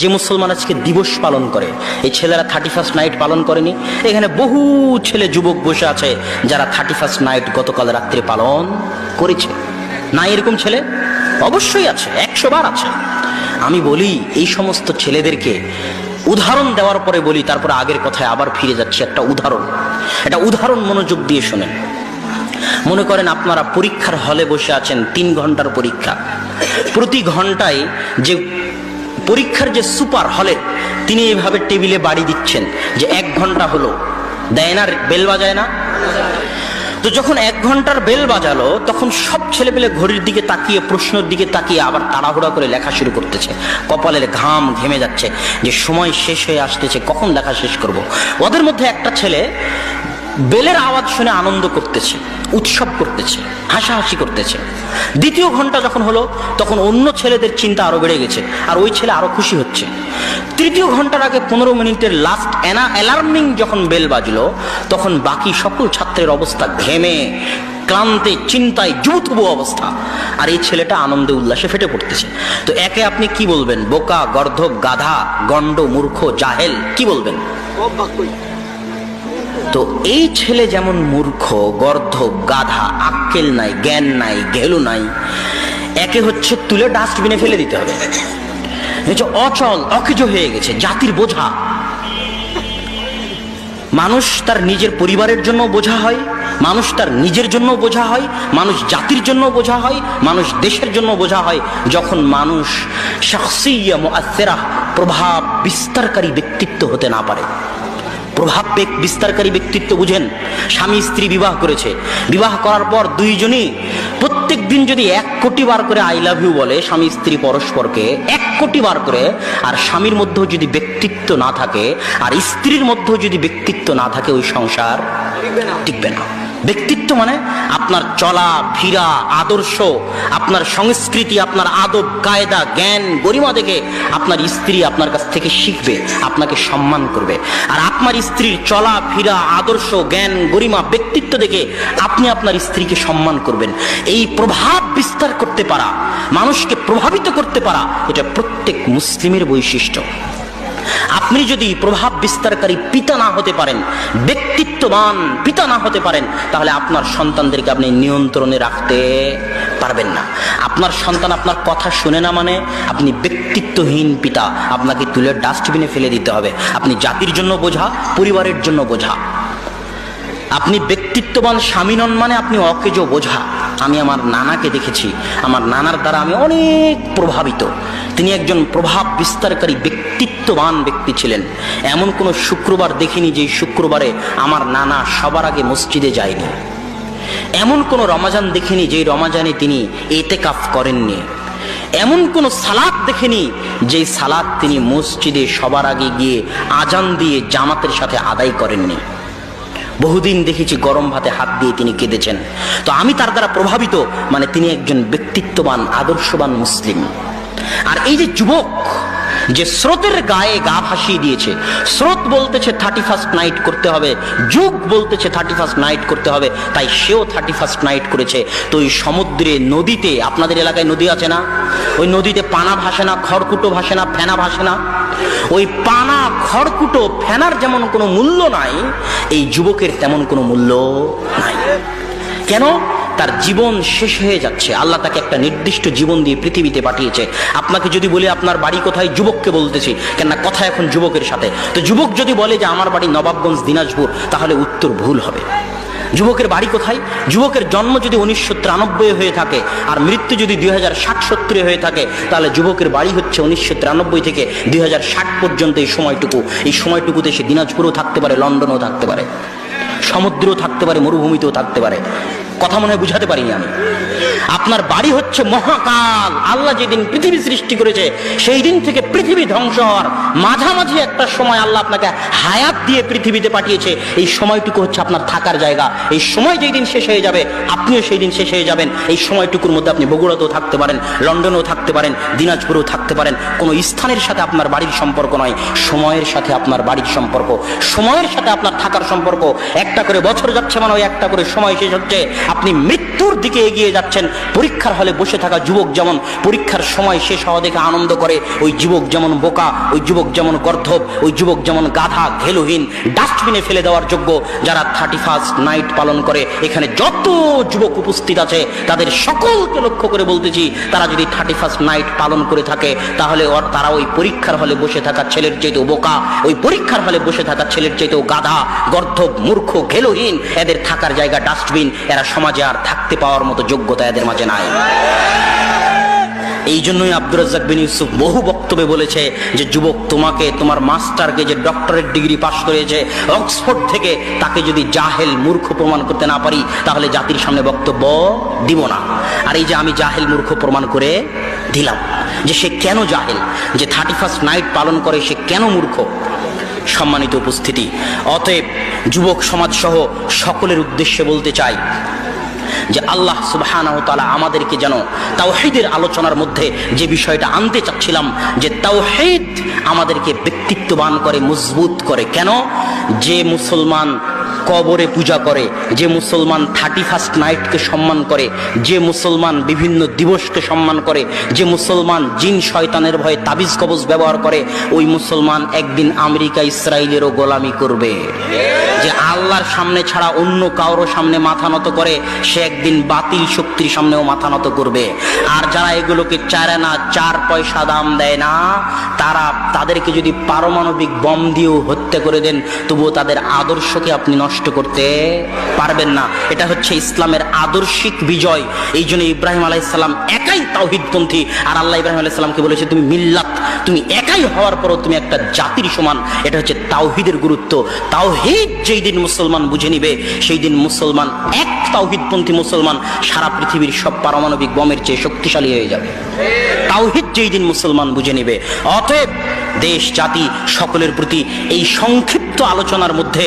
যে মুসলমান আজকে দিবস পালন করে, এই ছেলেরা থার্টি ফার্স্ট নাইট পালন করেনি। এখানে বহু ছেলে যুবক বসে আছে, যারা থার্টি ফার্স্ট নাইট গতকাল রাত্রে পালন করেছে। না এরকম ছেলে? অবশ্যই আছে, একশো বার আছে। আমি বলি, এই সমস্ত ছেলেদেরকে উদাহরণ দেওয়ার পরে বলি, তারপরে আগের কথায় আবার ফিরে যাচ্ছে একটা উদাহরণ। একটা উদাহরণ মনোযোগ দিয়ে শোনেন। মনে করেন আপনারা পরীক্ষার হলে বসে আছেন, তিন ঘণ্টার পরীক্ষা। প্রতি ঘন্টায় যে পরীক্ষার যে সুপার হলে, তিনি এইভাবে টেবিলে বাড়ি দিচ্ছেন যে এক ঘণ্টা হলো। দেয় না, বেল বাজায় না? তো যখন এক ঘণ্টার বেল বাজালো, তখন সব ছেলেপেলে ঘড়ির দিকে তাকিয়ে, প্রশ্নের দিকে তাকিয়ে আবার তাড়াহুড়া করে লেখা শুরু করতেছে। কপালের ঘাম ঘেমে যাচ্ছে যে সময় শেষ হয়ে আসতেছে, কখন লেখা শেষ করব। ওদের মধ্যে একটা ছেলে বেলের আওয়াজ শুনে আনন্দ করতেছে, উৎসব করতেছে, হাসাহাসি করতেছে। দ্বিতীয় ঘণ্টা যখন হলো, তখন অন্য ছেলেদের চিন্তা আরও বেড়ে গেছে, আর ওই ছেলে আরও খুশি হচ্ছে। তৃতীয় ঘণ্টার আগে পনেরো মিনিটের লাস্ট এনা অ্যালার্মিং যখন বেল বাজলো, তখন বাকি সকল ছাত্রের অবস্থা ঘেমে, ক্লান্তে, চিন্তায় জুতুবু অবস্থা। আর এই ছেলেটা আনন্দে উল্লাসে ফেটে পড়তেছে। তো একে আপনি কি বলবেন? বোকা, গর্ধব, গাধা, গণ্ড, মূর্খ, জাহেল, কি বলবেন? তো এই ছেলে যেমন মূর্খ, গর্ধব, গাধা, আক্কেল নাই, জ্ঞান নাই, ঘেলু নাই, একে হচ্ছে তুলে ডাস্টবিনে ফেলে দিতে হবে। অচল, অকেজ হয়ে গেছে, জাতির বোঝা। মানুষ তার নিজের পরিবারের জন্য বোঝা হয়, মানুষ তার নিজের জন্য বোঝা হয়, মানুষ জাতির জন্য বোঝা হয়, মানুষ দেশের জন্য বোঝা হয়। যখন মানুষ শাখসিয়া মুআসসিরা প্রভাব বিস্তারকারী ব্যক্তিত্ব হতে না পারে। প্রভাব বিস্তারকারী ব্যক্তিত্ব বুঝেন। স্বামী স্ত্রী বিবাহ করেছে। বিবাহ করার পর দুইজনই প্রত্যেক দিন যদি এক কোটি বার করে আই লাভ ইউ বলে স্বামী স্ত্রী পরস্পরকে এক কোটি বার করে, আর স্বামীর মধ্যেও যদি ব্যক্তিত্ব না থাকে, আর স্ত্রীর মধ্যেও যদি ব্যক্তিত্ব না থাকে ওই সংসার, টিকবে না। ব্যক্তিত্ব মানে আপনার চলা ফিরা আদর্শ, আপনার সংস্কৃতি, আপনার আদব, কায়দা, জ্ঞান, গরিমা দেখে আপনার স্ত্রী আপনার কাছ থেকে শিখবে, আপনাকে সম্মান করবে। আর আপনার স্ত্রীর চলা ফিরা আদর্শ, জ্ঞান, গরিমা, ব্যক্তিত্ব দেখে আপনি আপনার স্ত্রীকে সম্মান করবেন। এই প্রভাব বিস্তার করতে পারা, মানুষকে প্রভাবিত করতে পারা, এটা প্রত্যেক মুসলিমের বৈশিষ্ট্য। আপনি যদি প্রভাব বিস্তারকারী পিতা না হতে পারেন, ব্যক্তিত্ববান পিতা না হতে পারেন, তাহলে আপনার সন্তানদেরকে আপনি নিয়ন্ত্রণে রাখতে পারবেন না। আপনার সন্তান আপনার কথা শুনে না মানে আপনি ব্যক্তিত্বহীন পিতা, আপনাকে তুলে ডাস্টবিনে ফেলে দিতে হবে। আপনি জাতির জন্য বোঝা, পরিবারের জন্য বোঝা। আপনি ব্যক্তিত্ববান স্বামী নন মানে আপনি অকেজ বোঝা। আমি আমার নানাকে দেখেছি। আমার নানার দ্বারা আমি অনেক প্রভাবিত। তিনি একজন প্রভাব বিস্তারকারী ব্যক্তিত্ববান ব্যক্তি ছিলেন। এমন কোনো শুক্রবার দেখিনি যে শুক্রবারে আমার নানা সবার আগে মসজিদে যায়নি। এমন কোনো রমাজান দেখিনি যে রমাজানে তিনি এতেকাফ করেননি। এমন কোন সালাদ দেখেনি যে সালাদ তিনি মসজিদে সবার আগে গিয়ে আজান দিয়ে জামাতের সাথে আদায় করেননি। বহুদিন দেখেছি গরম ভাতে হাত দিয়ে তিনি কেঁদেছেন। তো আমি তার দ্বারা প্রভাবিত মানে তিনি একজন ব্যক্তিত্ববান, আদর্শবান মুসলিম। আর এই যে যুবক, যে স্রোতের গায়ে গা ভাসিয়ে দিয়েছে, স্রোত বলতেছে থার্টি ফার্স্ট নাইট করতে হবে, যুগ বলতেছে থার্টি ফার্স্ট নাইট করতে হবে, তাই সেও থার্টি ফার্স্ট নাইট করেছে। তো ওই সমুদ্রে, নদীতে, আপনাদের এলাকায় নদী আছে না? ওই নদীতে পানা ভাসে না, খড়কুটো ভাসে না, ফেনা ভাসে না? ওই পানা খড়কুটো ফেনার যেমন কোনো মূল্য নাই, এই যুবকের তেমন কোনো মূল্য নাই। কেন? তার জীবন শেষ হয়ে যাচ্ছে। আল্লাহ তাকে একটা নির্দিষ্ট জীবন দিয়ে পৃথিবীতে পাঠিয়েছে। আপনাকে যদি বলি, আপনার বাড়ি কোথায়? যুবককে বলতেছি, কেননা কথা এখন যুবকের সাথে। তো যুবক যদি বলে যে, আমার বাড়ি নবাবগঞ্জ, দিনাজপুর, তাহলে উত্তর ভুল হবে। যুবকের বাড়ি কোথায়? যুবকের জন্ম যদি উনিশশো তিরানব্বই হয়ে থাকে আর মৃত্যু যদি দুই হাজার ষাট সত্তরে হয়ে থাকে, তাহলে যুবকের বাড়ি হচ্ছে উনিশশো তিরানব্বই থেকে দুই হাজার ষাট পর্যন্ত এই সময়টুকু। এই সময়টুকুতে সে দিনাজপুরও থাকতে পারে, লন্ডনও থাকতে পারে, সমুদ্রও থাকতে পারে, মরুভূমিতেও থাকতে পারে। কথা মনে হয় বুঝাতে পারিনি আমি। আপনার বাড়ি হচ্ছে মহাকাল। আল্লাহ যেদিন পৃথিবী সৃষ্টি করেছে, সেই দিন থেকে পৃথিবী ধ্বংস হওয়ার মাঝামাঝি একটা সময় আল্লাহ আপনাকে হায়াত দিয়ে পৃথিবীতে পাঠিয়েছে। এই সময়টুকু হচ্ছে আপনার থাকার জায়গা। এই সময় যেই দিন শেষ হয়ে যাবে, আপনিও সেই দিন শেষ হয়ে যাবেন। এই সময়টুকুর মধ্যে আপনি বগুড়াতেও থাকতে পারেন, লন্ডনেও থাকতে পারেন, দিনাজপুরেও থাকতে পারেন। কোনো স্থানের সাথে আপনার বাড়ির সম্পর্ক নয়, সময়ের সাথে আপনার বাড়ির সম্পর্ক। সময়ের সাথে আপনার থাকার সম্পর্ক। একটা করে বছর যাচ্ছে মানে একটা করে সময় শেষ হচ্ছে। আপনি মৃত্যুর দিকে এগিয়ে যাচ্ছেন। পরীক্ষার হলে বসে থাকা যুবক যেমন পরীক্ষার সময় শেষ হওয়া দেখে আনন্দ করে, ওই যুবক যেমন বোকা, ওই যুবক যেমন গর্ধব, ওই যুবক যেমন গাধা, ঘেলুহীন, ডাস্টবিনে ফেলে দেওয়ার যোগ্য যারা থার্টি ফার্স্ট নাইট পালন করে, এখানে যত যুবক উপস্থিত আছে, তাদের সকলকে লক্ষ্য করে বলতেছি, তারা যদি থার্টি ফার্স্ট নাইট পালন করে থাকে, তাহলে তারা ওই পরীক্ষার হলে বসে থাকা ছেলের চাইতেও বোকা, ওই পরীক্ষার হলে বসে থাকা ছেলের চাইতেও গাধা, গর্ধব, মূর্খ, ঘেলুহীন, এদের থাকার জায়গা ডাস্টবিন, এরা সমাজে আর থাকতে পাওয়ার মতো যোগ্যতা এদের মাঝে নাই। এই জন্যই আব্দুর রাজ্জাক বিন ইউসুফ বহু বক্তব্যে বলেছে যে, যুবক, তোমাকে, তোমার মাস্টারকে যে ডক্টরেট ডিগ্রি পাশ করেছে অক্সফোর্ড থেকে তাকে যদি জাহেল মূর্খ প্রমাণ করতে না পারি, তাহলে জাতির সামনে বক্তব্য দিব না। আর এই যে, আমি জাহেল মূর্খ প্রমাণ করে দিলাম যে, সে কেন জাহেল? যে থার্টি ফার্স্ট নাইট পালন করে, সে কেন মূর্খ? সম্মানিত উপস্থিতি। অতএব, যুবক সমাজ সহ সকলের উদ্দেশ্যে বলতে চাই যে আল্লাহ তাআলা আমাদেরকে যেন তাওহিদের আলোচনার মধ্যে যে বিষয়টা আনতে চাচ্ছিলাম, যে তাওহীদ আমাদেরকে ব্যক্তিত্ববান করে, মজবুত করে। কেন? যে মুসলমান কবরে পূজা করে, যে মুসলমান থার্টি ফার্স্ট নাইটকে সম্মান করে, যে মুসলমান বিভিন্ন দিবসকে সম্মান করে, যে মুসলমান জিন শয়তানের ভয়ে তাবিজ কবজ ব্যবহার করে, ওই মুসলমান একদিন আমেরিকা ইসরায়েলেরও গোলামি করবে। যে আল্লাহর সামনে ছাড়া অন্য কারোর সামনে মাথা নত করে, সে একদিন বাতিল শক্তির সামনেও মাথা নত করবে। আর যারা এগুলোকে চারে না, চার পয়সা দাম দেয় না, তারা তাদেরকে যদি পারমাণবিক বম দিয়েও হত্যা করে দেন, তবুও তাদের আদর্শকে আপনি নষ্ট করতে পারবেন না। এটা হচ্ছে ইসলামের আদর্শিক বিজয়। এই জন্য ইব্রাহিম আলাইসাল্লাম একাই তাওহিদপন্থী। আর আল্লাহ ইব্রাহিম আলাইসাল্লামকে বলেছে, তুমি মিল্লাত, তুমি একাই হওয়ার পরও তুমি একটা জাতির সমান, এটা হচ্ছে তাওহিদের গুরুত্ব। তাওহিদ যেই দিন মুসলমান বুঝে নিবে, সেই দিন মুসলমান, এক তাওহিদপন্থী মুসলমান সারা পৃথিবীর সব পারমাণবিক বমের চেয়ে শক্তিশালী হয়ে যাবে। তাওহিদ যেই দিন মুসলমান বুঝে নিবে, অতএব দেশ, জাতি, সকলের প্রতি এই সংক্ষিপ্ত আলোচনার মধ্যে